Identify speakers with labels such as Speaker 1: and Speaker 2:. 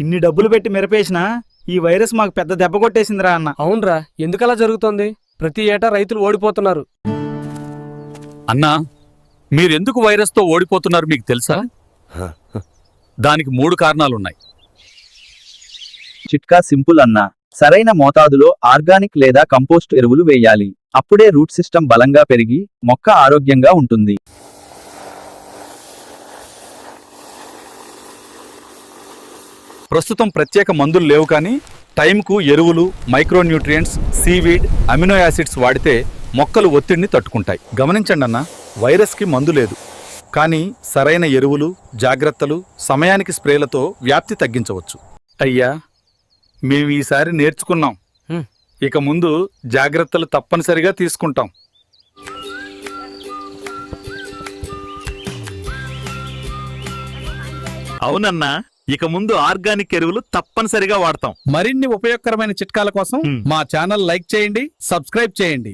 Speaker 1: ఇన్ని డబ్బులు పెట్టి మెరపేసినా ఈ వైరస్ మాకు పెద్ద దెబ్బ కొట్టేసిందిరా అన్న.
Speaker 2: అవునరా ఎందుకలా జరుగుతోంది? ప్రతి ఏటా రైతులు ఓడిపోతున్నారు.
Speaker 3: అన్నా మీరెందుకు వైరస్తో ఓడిపోతున్నారు మీకు తెలుసా? దానికి మూడు కారణాలున్నాయి.
Speaker 4: చిట్కా సింపుల్ అన్నా సరైన మోతాదులో ఆర్గానిక్ లేదా కంపోస్ట్ ఎరువులు వేయాలి. అప్పుడే రూట్ సిస్టమ్ బలంగా పెరిగి మొక్క ఆరోగ్యంగా ఉంటుంది.
Speaker 3: ప్రస్తుతం ప్రత్యేక మందులు లేవు కానీ టైంకు ఎరువులు మైక్రోన్యూట్రియంట్స్ సీవీడ్ అమినో యాసిడ్స్ వాడితే మొక్కలు ఒత్తిడిని తట్టుకుంటాయి. గమనించండి అన్న వైరస్కి మందు లేదు. కానీ సరైన ఎరువులు జాగ్రత్తలు సమయానికి స్ప్రేలతో వ్యాప్తి తగ్గించవచ్చు. అయ్యా మేము ఈసారి నేర్చుకున్నాం. ఇక ముందు జాగ్రత్తలు తప్పనిసరిగా తీసుకుంటాం. అవునన్నా ఇక ముందు ఆర్గానిక్ ఎరువులు తప్పనిసరిగా వాడతాం
Speaker 5: మరిన్ని ఉపయోగకరమైన చిట్కాల కోసం మ్. ఛానల్ లైక్ చేయండి సబ్స్క్రైబ్ చేయండి